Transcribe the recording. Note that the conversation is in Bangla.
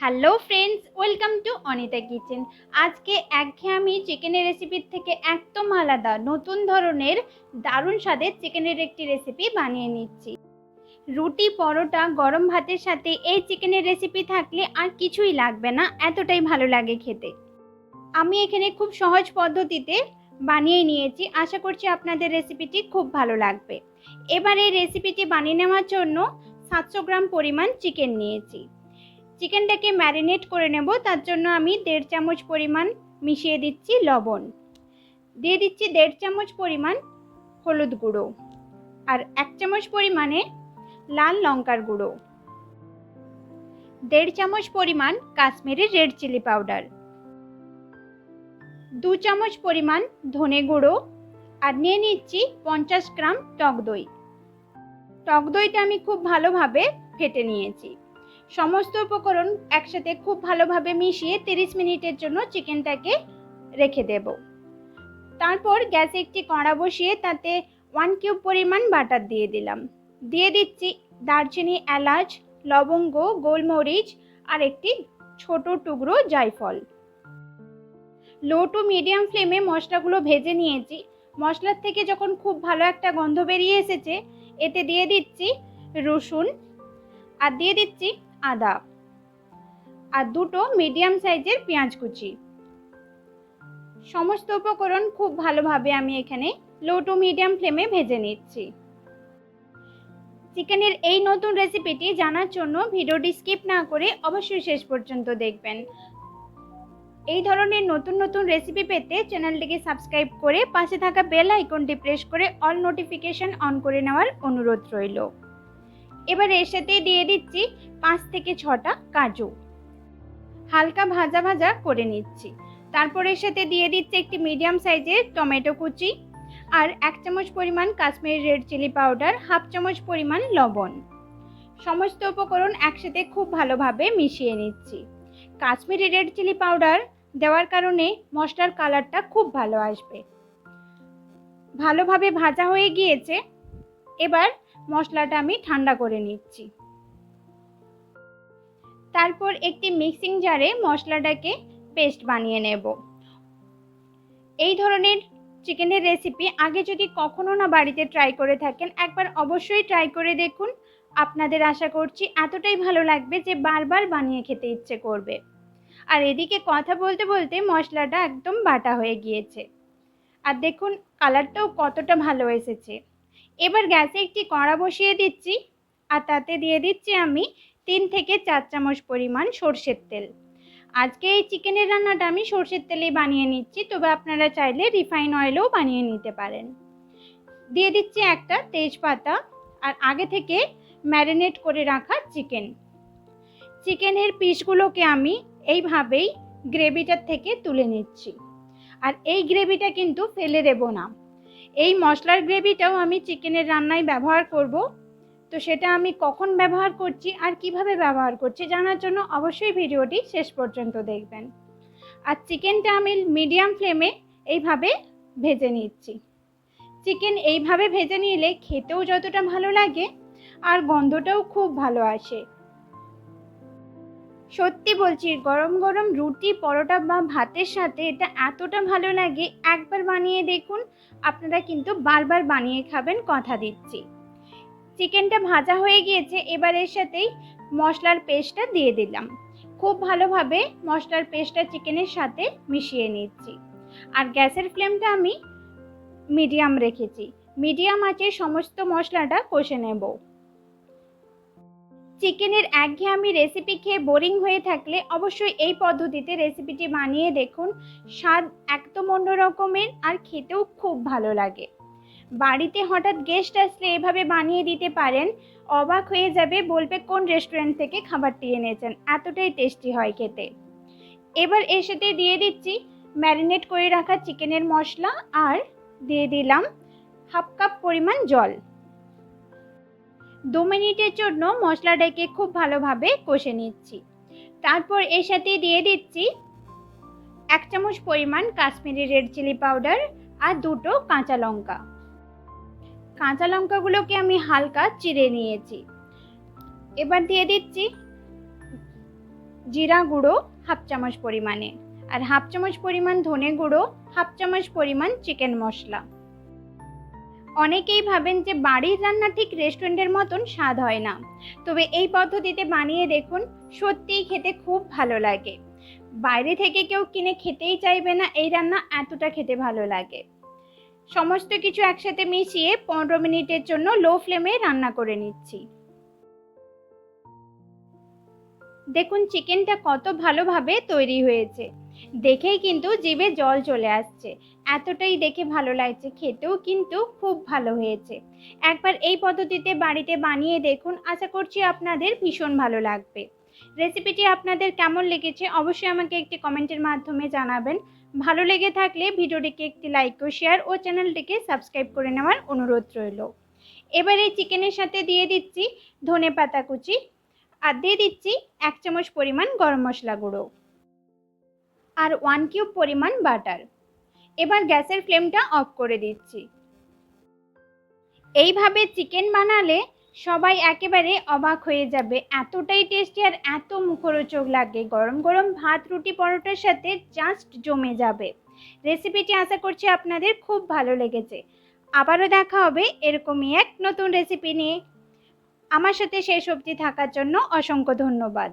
Hello friends welcome to Anita kitchen আজকে একঘেয়েমি চিকেনের রেসিপির থেকে একদম আলাদা, নতুন ধরনের, দারুণ স্বাদের চিকেনের একটি রেসিপি বানিয়ে নিচ্ছি। রুটি, পরোটা, গরম ভাতের সাথে এই চিকেনের রেসিপি থাকলে আর কিছুই লাগবে না, এতটাই ভালো লাগে খেতে। আমি এখানে খুব সহজ পদ্ধতিতে বানিয়ে নিয়েছি, আশা করছি আপনাদের রেসিপিটি খুব ভালো লাগবে। এবার এই রেসিপিটি বানিয়ে নেওয়ার জন্য সাতশো গ্রাম পরিমাণ চিকেন নিয়েছি। চিকেনটাকে ম্যারিনেট করে নেব, তার জন্য আমি দেড় চামচ পরিমাণ মিশিয়ে দিচ্ছি লবণ। দিয়ে দিচ্ছি দেড় চামচ পরিমাণ হলুদ গুঁড়ো আর এক চামচ পরিমাণে লাল লঙ্কার গুঁড়ো। দেড় চামচ পরিমাণ কাশ্মীরি রেড চিলি পাউডার। দু চামচ পরিমাণ ধনে গুঁড়ো আর নিয়ে নিচ্ছি পঞ্চাশ গ্রাম টক দই। টক দইটা আমি খুব ভালোভাবে ফেটে নিয়েছি। সমস্ত উপকরণ একসাথে খুব ভালোভাবে মিশিয়ে তিরিশ মিনিটের জন্য চিকেনটাকে রেখে দেব। তারপর গ্যাসে একটি কড়া বসিয়ে তাতে ওয়ান কিউব পরিমাণ বাটার দিয়ে দিলাম। দিয়ে দিচ্ছি দারচিনি, এলাচ, লবঙ্গ, গোলমরিচ আর একটি ছোট টুকরো জায়ফল। লো টু মিডিয়াম ফ্লেমে মশলাগুলো ভেজে নিয়েছি। মশলার থেকে যখন খুব ভালো একটা গন্ধ বেরিয়ে এসেছে, এতে দিয়ে দিচ্ছি রসুন আর দিয়ে দিচ্ছি আদা আর দুটো মিডিয়াম সাইজের পেঁয়াজ কুচি। সমস্ত উপকরণ খুব ভালোভাবে আমি এখানে লো টু মিডিয়াম ফ্লেমে ভেজে নিচ্ছি। চিকেনের এই নতুন রেসিপিটি জানার জন্য ভিডিওটি স্কিপ না করে অবশ্যই শেষ পর্যন্ত দেখবেন। এই ধরনের নতুন নতুন রেসিপি পেতে চ্যানেলটিকে সাবস্ক্রাইব করে পাশে থাকা বেল আইকনটি প্রেস করে অল নোটিফিকেশন অন করে নেওয়ার অনুরোধ রইল। এবার এর সাথে দিয়ে দিচ্ছি পাঁচ থেকে ছটা কাজু। হালকা ভাজা ভাজা করে নিচ্ছি। তারপর এর সাথে দিয়ে দিচ্ছি একটি মিডিয়াম সাইজের টমেটো কুচি আর এক চামচ পরিমাণ Kashmiri red chilli powder, half চামচ পরিমাণ লবণ। সমস্ত উপকরণ একসাথে খুব ভালোভাবে মিশিয়ে নিচ্ছি। কাশ্মীরি রেড চিলি পাউডার দেওয়ার কারণে মশলার কালারটা খুব ভালো আসবে। ভালোভাবে ভাজা হয়ে গিয়েছে। এবার মশলাটা আমি ঠান্ডা করে নিচ্ছি। তারপর একটি মিক্সিং জারে মশলাটাকে পেস্ট বানিয়ে নেব। এই ধরনের চিকেনের রেসিপি আগে যদি কখনো না বাড়িতে ট্রাই করে থাকেন, একবার অবশ্যই ট্রাই করে দেখুন। আপনাদের আশা করছি এতটাই ভালো লাগবে যে বারবার বানিয়ে খেতে ইচ্ছে করবে। আর এদিকে কথা বলতে বলতে মশলাটা একদম বাটা হয়ে গিয়েছে। আর দেখুন, কালারটাও কতটা ভালো এসেছে। এবার গ্যাসে একটি কড়া বসিয়ে দিচ্ছি, আর তাতে দিয়ে দিচ্ছি আমি তিন থেকে চার চামচ পরিমাণ সর্ষের তেল। আজকে এই চিকেনের রান্নাটা আমি সর্ষের তেলেই বানিয়ে নিচ্ছি, তবে আপনারা চাইলে রিফাইন অয়েলেও বানিয়ে নিতে পারেন। দিয়ে দিচ্ছি একটা তেজপাতা, আর আগে থেকে ম্যারিনেট করে রাখা চিকেন। চিকেনের পিসগুলোকে আমি এইভাবেই গ্রেভিটার থেকে তুলে নিচ্ছি। আর এই গ্রেভিটা কিন্তু ফেলে দেব না। এই মশলার গ্রেভিটাও আমি চিকেনের রান্নায় ব্যবহার করব। তো সেটা আমি কখন ব্যবহার করছি আর কীভাবে ব্যবহার করছি জানার জন্য অবশ্যই ভিডিওটি শেষ পর্যন্ত দেখবেন। আর চিকেনটা আমি মিডিয়াম ফ্লেমে এইভাবে ভেজে নিচ্ছি। চিকেন এইভাবে ভেজে নিলে খেতেও যতটা ভালো লাগে আর গন্ধটাও খুব ভালো আসে। সত্যি বলছি, গরম গরম রুটি, পরোটা বা ভাতের সাথে এটা এতটা ভালো লাগে, একবার বানিয়ে দেখুন, আপনারা কিন্তু বারবার বানিয়ে খাবেন, কথা দিচ্ছি। চিকেনটা ভাজা হয়ে গিয়েছে, এবার এর সাথেই মশলার পেস্টটা দিয়ে দিলাম। খুব ভালোভাবে মশলার পেস্টটা চিকেনের সাথে মিশিয়ে নিচ্ছি। আর গ্যাসের ফ্লেমটা আমি মিডিয়াম রেখেছি। মিডিয়াম আছে সমস্ত মশলাটা কষে নেব। চিকেনের একঘেয়েমি রেসিপি খেয়ে বোরিং হয়ে থাকলে অবশ্যই এই পদ্ধতিতে রেসিপিটি বানিয়ে দেখুন। স্বাদ একদম অন্য রকমের আর খেতেও খুব ভালো লাগে। বাড়িতে হঠাৎ গেস্ট আসলে এভাবে বানিয়ে দিতে পারেন, অবাক হয়ে যাবে বলবে কোন রেস্টুরেন্ট থেকে খাবারটি এনেছেন, এতটাই টেস্টি হয় খেতে। এবার এর সাথে দিয়ে দিচ্ছি ম্যারিনেট করে রাখা চিকেনের মশলা আর দিয়ে দিলাম হাফ কাপ পরিমাণ জল। দু মিনিটের জন্য মশলাটাকে খুব ভালোভাবে কষে নিচ্ছি। তারপর এর সাথে দিয়ে দিচ্ছি এক চামচ পরিমাণ কাশ্মীরি রেড চিলি পাউডার আর দুটো কাঁচা লঙ্কা। কাঁচা লঙ্কাগুলোকে আমি হালকা চিড়ে নিয়েছি। এবার দিয়ে দিচ্ছি জিরা গুঁড়ো হাফ চামচ পরিমাণে। আর হাফ চামচ পরিমাণ ধনে গুঁড়ো, হাফ চামচ পরিমাণ চিকেন মশলা। অনেকেই ভাবেন যে বাড়ির রান্না ঠিক রেস্টুরেন্টের মতন স্বাদ হয় না। তবে এই পদ্ধতিতে বানিয়ে দেখুন, সত্যিই খেতে খুব ভালো লাগে। বাইরে থেকে কেউ কিনে খেতেই চাইবে না, এই রান্না এতটা খেতে ভালো লাগে। সমস্ত কিছু একসাথে মিশিয়ে পনেরো মিনিটের জন্য লো ফ্লেমে রান্না করে নিচ্ছি। দেখুন চিকেনটা কত ভালোভাবে তৈরি হয়েছে। দেখেই কিন্তু জিভে জল চলে আসছে। এতটাই দেখে ভালো লাগছে, খেতেও কিন্তু খুব ভালো হয়েছে। একবার এই পদ্ধতিতে বাড়িতে বানিয়ে দেখুন, আশা করছি আপনাদের ভীষণ ভালো লাগবে। রেসিপিটি আপনাদের কেমন লেগেছে অবশ্যই আমাকে একটি কমেন্টের মাধ্যমে জানাবেন। ভালো লেগে থাকলে ভিডিওটিকে একটি লাইক ও শেয়ার ও চ্যানেলটিকে সাবস্ক্রাইব করে নেওয়ার অনুরোধ রইল। এবার এই চিকেনের সাথে দিয়ে দিচ্ছি ধনে পাতা কুচি আর দিয়ে দিচ্ছি এক চামচ পরিমাণ গরম মশলা গুঁড়ো। আর ওয়ান কিউব পরিমাণ বাটার এবার গ্যাসের ফ্লেমটা অফ করে দিচ্ছি। এইভাবে চিকেন বানালে সবাই একেবারে অবাক হয়ে যাবে। এতটাই টেস্টি আর এত মুখরোচক লাগে। গরম গরম ভাত, রুটি, পরোটার সাথে জাস্ট জমে যাবে। রেসিপিটি আশা করছি আপনাদের খুব ভালো লেগেছে। আবারও দেখা হবে এরকমই এক নতুন রেসিপি নিয়ে। আমার সাথে শেষ অবধি থাকার জন্য অসংখ্য ধন্যবাদ।